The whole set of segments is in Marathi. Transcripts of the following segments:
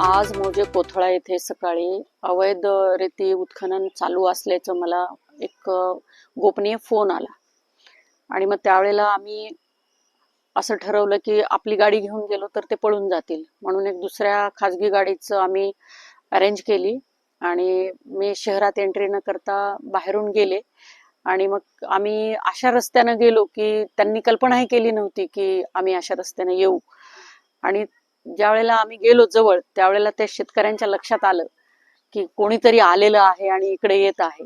आज मोजे कोथळा येथे सकाळी अवैध रीती उत्खनन चालू असल्याचं मला एक गोपनीय फोन आला. आणि मग त्यावेळेला आम्ही असं ठरवलं की आपली गाडी घेऊन गेलो तर ते पळून जातील. म्हणून एक दुसऱ्या खाजगी गाडीचं आम्ही अरेंज केली आणि मी शहरात एंट्री न करता बाहेरून गेले. आणि मग आम्ही अशा रस्त्यानं गेलो की त्यांनी कल्पनाही केली नव्हती की आम्ही अशा रस्त्यानं येऊ. आणि ज्या वेळेला आम्ही गेलो जवळ त्यावेळेला त्या शेतकऱ्यांच्या लक्षात आलं की कोणीतरी आलेलं आहे आणि इकडे येत आहे.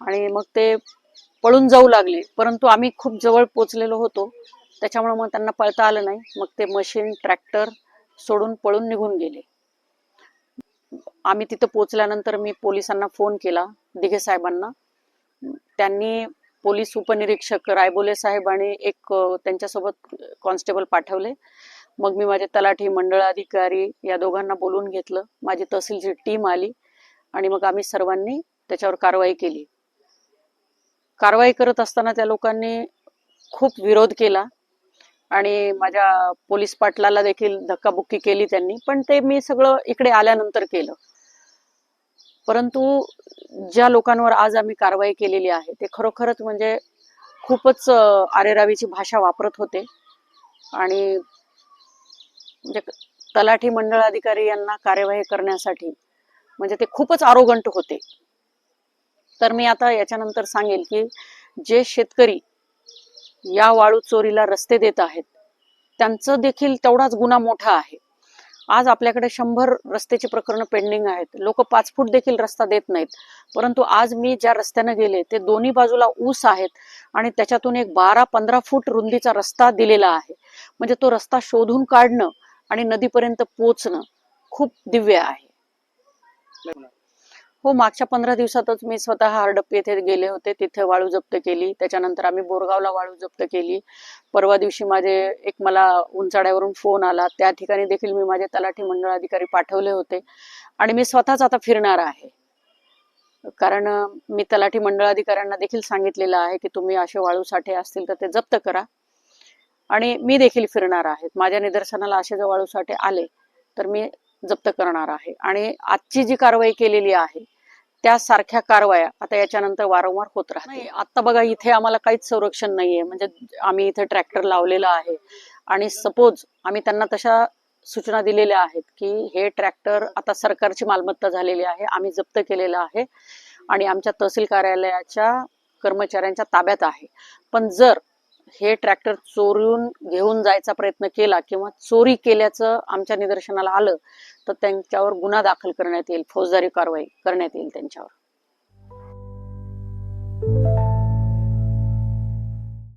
आणि मग ते पळून जाऊ लागले. परंतु आम्ही खूप जवळ पोचलेलो होतो. त्याच्यामुळे मग त्यांना पळता आलं नाही. मग ते मशीन ट्रॅक्टर सोडून पळून निघून गेले. आम्ही तिथं पोचल्यानंतर मी पोलिसांना फोन केला दिघे साहेबांना. त्यांनी पोलीस उपनिरीक्षक रायबोले साहेब आणि एक त्यांच्यासोबत कॉन्स्टेबल पाठवले. मग मी माझे तलाठी मंडळ अधिकारी या दोघांना बोलून घेतलं. माझी तहसीलची टीम आली आणि मग आम्ही सर्वांनी त्याच्यावर कारवाई केली. कारवाई करत असताना त्या लोकांनी खूप विरोध केला आणि माझ्या पोलीस पाटलाला देखील धक्काबुक्की केली त्यांनी पण ते मी सगळं इकडे आल्यानंतर केलं. परंतु ज्या लोकांवर आज आम्ही कारवाई केलेली आहे ते खरोखरच म्हणजे खूपच आरेरावीची भाषा वापरत होते. आणि म्हणजे तलाठी मंडळ अधिकारी यांना कार्यवाही करण्यासाठी म्हणजे ते खूपच आरोगंट होते. तर मी आता याच्यानंतर सांगेल की जे शेतकरी या वाळू चोरीला रस्ते देत आहेत त्यांचं देखील तेवढाच गुन्हा मोठा आहे. आज आपल्याकडे शंभर रस्त्याची प्रकरणं पेंडिंग आहेत. लोक पाच फूट देखील रस्ता देत नाहीत. परंतु आज मी ज्या रस्त्यानं गेले ते दोन्ही बाजूला ऊस आहेत आणि त्याच्यातून एक बारा पंधरा फूट रुंदीचा रस्ता दिलेला आहे. म्हणजे तो रस्ता शोधून काढणं आणि नदीपर्यंत पोचणं खूप दिव्य आहे. हो मागच्या पंधरा दिवसातच मी स्वतः हरडप्पी येथे गेले होते. तिथे वाळू जप्त केली. त्याच्यानंतर आम्ही बोरगावला वाळू जप्त केली. परवा दिवशी माझे एक मला उंचाड्यावरून फोन आला. त्या ठिकाणी देखील मी माझे तलाठी मंडळ अधिकारी पाठवले होते. आणि मी स्वतःच आता फिरणार आहे. कारण मी तलाठी मंडळ अधिकाऱ्यांना देखील सांगितलेलं आहे की तुम्ही असे वाळू साठे असतील तर ते जप्त करा. आणि मी देखील फिरणार आहे. माझ्या निदर्शनाला असे जर वाळू साठे आले तर मी जप्त करणार आहे. आणि आजची जी कारवाई केलेली आहे त्या सारख्या कारवाया आता याच्यानंतर वारंवार होत राहतील. आता बघा इथे आम्हाला काहीच संरक्षण नाहीये. म्हणजे आम्ही इथे ट्रॅक्टर लावलेला आहे. आणि सपोज आम्ही त्यांना तशा सूचना दिलेल्या आहेत की हे ट्रॅक्टर आता सरकारची मालमत्ता झालेली आहे. आम्ही जप्त केलेलं आहे. आणि आमच्या तहसील कार्यालयाच्या कर्मचाऱ्यांच्या ताब्यात आहे. पण जर हे ट्रॅक्टर चोरून घेऊन जायचा प्रयत्न केला किंवा चोरी केल्याचं आमच्या निदर्शनाला आलं तर त्यांच्यावर गुन्हा दाखल करण्यात येईल. फौजदारी कारवाई करण्यात येईल त्यांच्यावर.